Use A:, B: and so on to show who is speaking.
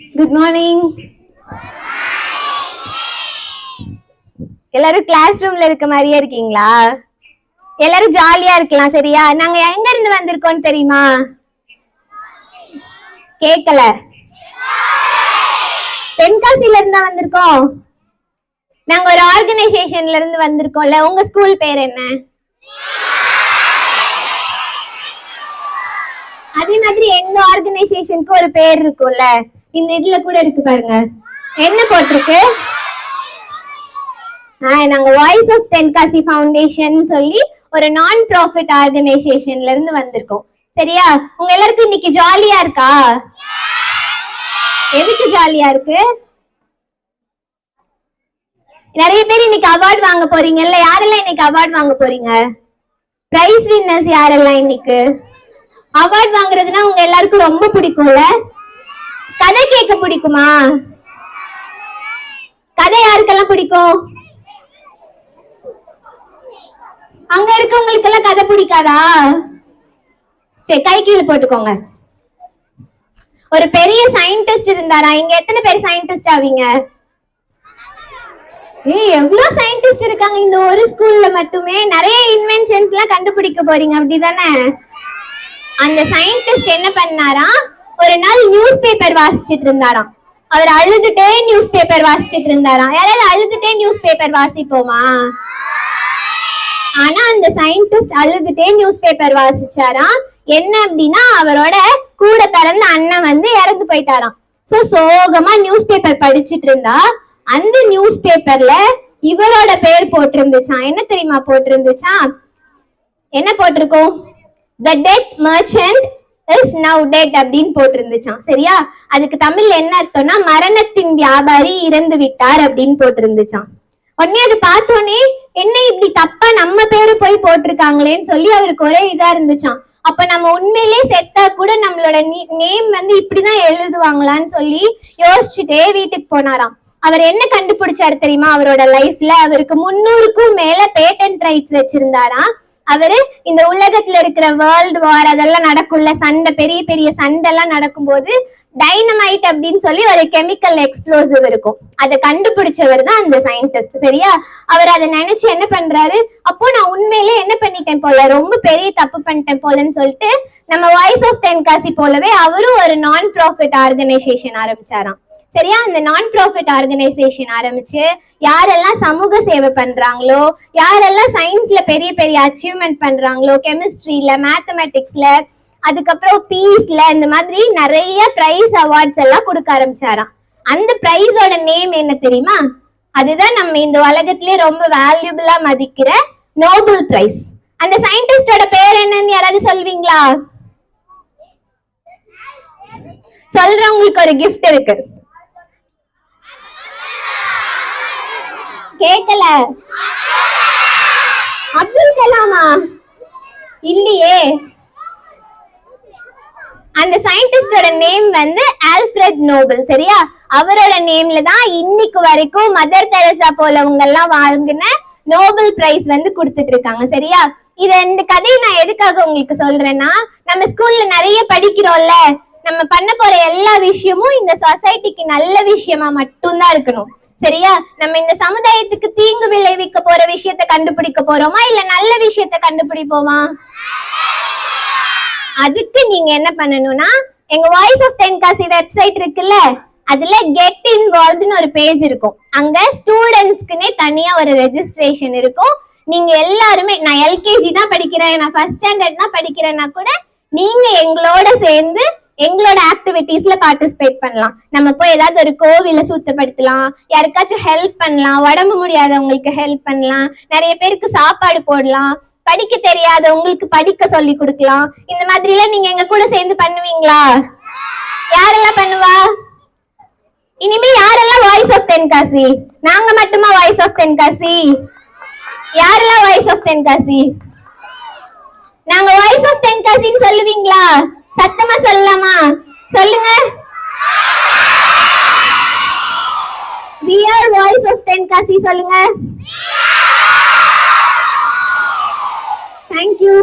A: Good morning எல்லாரும் class ரூம்ல இருக்க மாதிரியே இருக்கீங்களா? எல்லாரும் ஜாலியா இருக்கலாம் சரியா? நாங்க எங்க இருந்து வந்திருக்கோம் தெரியுமா? கேக்கல. தென்காசில இருந்தா தான் வந்திருக்கோம். நாங்க ஒரு ஆர்கனைசேஷன்ல இருந்து வந்திருக்கோம்ல உங்க ஸ்கூல் பேர் என்ன? அதே மாதிரி எங்க ஆர்கனைசேஷனுக்கு ஒரு பேர் இருக்கும்ல? இந்த இதுல கூட இருக்கு பாருங்க. என்ன போட்டிருக்கு? நாங்க வாய்ஸ் ஆஃப் தென்காசி ஃபவுண்டேஷன் சொல்லி ஒரு நான் ப்ராஃபிட் ஆர்கனைசேஷன்ல இருந்து வந்திருக்கோம். சரியா? உங்க எல்லாருக்கும் இன்னைக்கு ஜாலியா இருக்கா? எதுக்கு ஜாலியா இருக்கு? நிறைய பேர் இன்னைக்கு அவார்ட் வாங்க போறீங்கல்ல யாரெல்லாம் இன்னைக்கு அவார்ட் வாங்க போறீங்க? பிரைஸ் வின்னர்ஸ் யாரெல்லாம் இன்னைக்கு? அவார்ட் வாங்குறதுன்னா உங்க எல்லாருக்கும் ரொம்ப பிடிக்கும்ல? கதை கேட்க பிடிக்குமா? கதை யாருக்கெல்லாம் பிடிக்கும்? அங்க இருக்கவங்களுக்கு எல்லாம் கதை பிடிக்காதா? சரி கை கீழே போட்டுக்கோங்க. ஒரு பெரிய சயின்டிஸ்ட் இருந்தாரா? இங்க எத்தனை பேர் சயின்டிஸ்ட் ஆவீங்க? ஏய் எவ்வளவு சயின்டிஸ்ட் இருக்காங்க? இந்த ஒரு ஸ்கூல்ல மட்டுமே நிறைய இன்வென்ஷன்ஸ் எல்லாம் கண்டுபிடிக்க போறீங்க. அப்படிதானே? அந்த சயின்டிஸ்ட் என்ன பண்ணாரா? ஒரு நாள் நியூஸ் பேப்பர் வாசிச்சிட்டு இருந்தாராம் அவர் அழுதுட்டே நியூஸ் பேப்பர் வாசிச்சிட்டு இருந்தாராம் யாராவது அழுதுட்டே நியூஸ் பேப்பர் வாசிப்போமா? ஆனா அந்த சயின்டிஸ்ட் அழுதுட்டே நியூஸ் பேப்பர் வாசிச்சாராம். என்ன அப்படின்னா அவரோட கூட பிறந்த அண்ணன் வந்து இறந்து போயிட்டாராம். சோ சோகமா நியூஸ் பேப்பர் படிச்சிட்டு இருந்தா அந்த நியூஸ் பேப்பர்ல இவரோட பேர் போட்டிருந்துச்சாம். என்ன தெரியுமா போட்டிருந்துச்சாம்? என்ன போட்டிருக்கோம்? The death merchant is now dead அப்படின்னு போட்டிருந்துச்சாம். சரியா? அதுக்கு தமிழ்ல என்ன அர்த்தம்னா மரணத்தின் வியாபாரி இறந்து விட்டார் அப்படின்னு போட்டிருந்துச்சாம். உடனே அது பார்த்தோன்னே என்ன இப்படி தப்பா நம்ம பேரு போய் போட்டிருக்காங்களேன்னு சொல்லி அவருக்கு ஒரே இதா இருந்துச்சாம். அப்ப நம்ம உண்மையிலே செத்தா கூட நம்மளோட நேம் வந்து இப்படிதான் எழுதுவாங்களான்னு சொல்லி யோசிச்சுட்டே வீட்டுக்கு போனாராம். அவர் என்ன கண்டுபிடிச்சாரு தெரியுமா? அவரோட லைஃப்ல அவருக்கு முன்னூறுக்கும் மேல பேட்டன்ட் ரைட்ஸ் வச்சிருந்தாராம். அவரு இந்த உலகத்துல இருக்கிற வேர்ல்டு வார் அதெல்லாம் நடக்கும்ல சண்டை பெரிய பெரிய சண்டை எல்லாம் நடக்கும்போது டைனமைட் அப்படின்னு சொல்லி ஒரு கெமிக்கல் எக்ஸ்ப்ளோசிவ் இருக்கும். அதை கண்டுபிடிச்சவர் தான் அந்த சயின்டிஸ்ட் சரியா? அவர் அதை நினைச்சு என்ன பண்றாரு? அப்போ நான் உண்மையிலே என்ன பண்ணிட்டேன் போல ரொம்ப பெரிய தப்பு பண்ணிட்டேன் போலன்னு சொல்லிட்டு நம்ம வாய்ஸ் ஆஃப் தென்காசி போலவே அவரும் ஒரு நான் ப்ராஃபிட் ஆர்கனைசேஷன் ஆரம்பிச்சாராம். சரியா? அந்த நான் ப்ராஃபிட் ஆர்கனைசேஷன் ஆரம்பிச்சு யாரெல்லாம் சமூக சேவை பண்றாங்களோ யாரெல்லாம் சயின்ஸ்ல பெரிய பெரிய அச்சீவ்மெண்ட் பண்றாங்களோ கெமிஸ்ட்ரியில மேத்தமெட்டிக்ஸ்ல அதுக்கப்புறம் பீஸ்ல இந்த மாதிரி நிறைய பிரைஸ் அவார்ட்ஸ் எல்லாம் கொடுக்க ஆரம்பிச்சாராம். அந்த பிரைஸோட நேம் என்ன தெரியுமா? அதுதான் நம்ம இந்த உலகத்திலே ரொம்ப வேல்யூபிளா மதிக்கிற நோபல் பிரைஸ் அந்த சயின்டிஸ்டோட பேர் என்னன்னு யாராவது சொல்வீங்களா? சொல்றவங்களுக்கு ஒரு கிஃப்ட் இருக்கு. கேட்கல. அப்துல் கலாமா? இல்லையே. அந்த சயின்டிஸ்டோட நேம் வந்து ஆல்ஃபிரட் நோபல் சரியா? அவரோட நேம்ல தான் இன்னைக்கு வரைக்கும் மதர் தெரசா போலவங்க எல்லாம் வாங்கின நோபல் பிரைஸ் வந்து கொடுத்துட்டு இருக்காங்க சரியா? இது இந்த கதையை நான் எதுக்காக உங்களுக்கு சொல்றேன்னா நம்ம ஸ்கூல்ல நிறைய படிக்கிறோம்ல. நம்ம பண்ண போற எல்லா விஷயமும் இந்த சொசைட்டிக்கு நல்ல விஷயமா மட்டும்தான் இருக்கணும். சரியா? நம்ம இந்த சமுதாயத்துக்கு தீங்கு விளைவிக்க போற விஷயத்த கண்டுபிடிக்க போறோமா? இல்ல நல்ல விஷயத்த கண்டுபிடிப்போமா? அதுக்கு நீங்க என்ன பண்ணணும்னா எங்க வாய்ஸ் ஆஃப் தென்காசி வெப்சைட் இருக்குல்ல அதுல கெட் இன்வால்வ்னு ஒரு பேஜ் இருக்கும். அங்க ஸ்டூடெண்ட்ஸ்க்குனே தனியா ஒரு ரெஜிஸ்ட்ரேஷன் இருக்கும். நீங்க எல்லாருமே நான் எல்கேஜி தான் படிக்கிறேன் நான் ஃபர்ஸ்ட் ஸ்டாண்டர்ட் தான் படிக்கிறேன்னா கூட நீங்க எங்களோட சேர்ந்து எங்களோட ஆக்டிவிட்டீஸ்ல பார்ட்டிசிபேட் பண்ணலாம். நம்ம போய் ஏதாவது ஒரு கோவில சுத்தப்படுத்தலாம். யாருக்காச்சும் ஹெல்ப் பண்ணலாம். உடம்பு முடியாதவங்களுக்கு ஹெல்ப் பண்ணலாம். நிறைய பேருக்கு சாப்பாடு போடலாம். படிக்க தெரியாதவங்களுக்கு படிக்க சொல்லி கொடுக்கலாம். இந்த மாதிரி எல்லாம் நீங்க எங்க கூட சேர்ந்து பண்ணுவீங்களா? யாரெல்லாம் பண்ணுவா? இனிமே யாரெல்லாம் வாய்ஸ் ஆஃப் தென்காசி? நாங்க மட்டுமா வாய்ஸ் ஆஃப் தென்காசி? யாரெல்லாம் வாய்ஸ் ஆஃப் தென்காசி? நாங்க வாய்ஸ் ஆஃப் தென் சத்தமா சொல்லலாமா? சொல்லுங்க. டியர் வாய்ஸ் ஆஃப் தென்காசி சொல்லுங்க. தேங்க்யூ